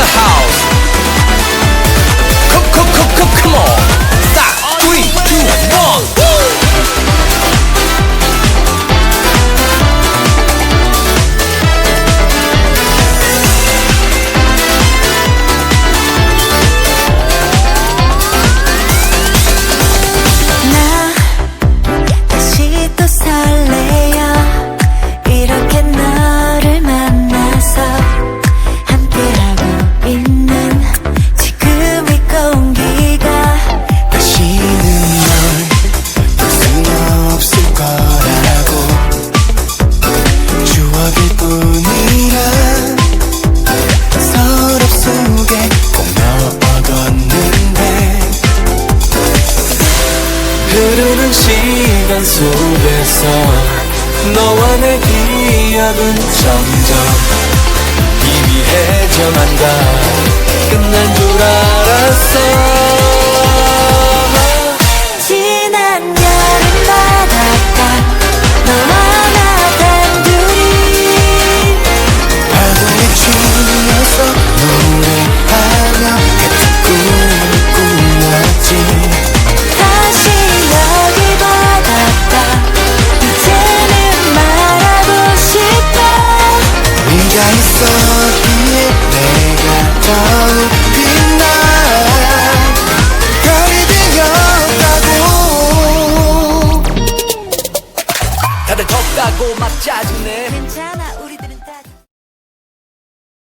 the house. 흐르는 시간 속에서 너와 내 기억은 점점 세상 속에 내가 더욱 빛나 별이 되었다고. 다들 덥다고 막 짜증내.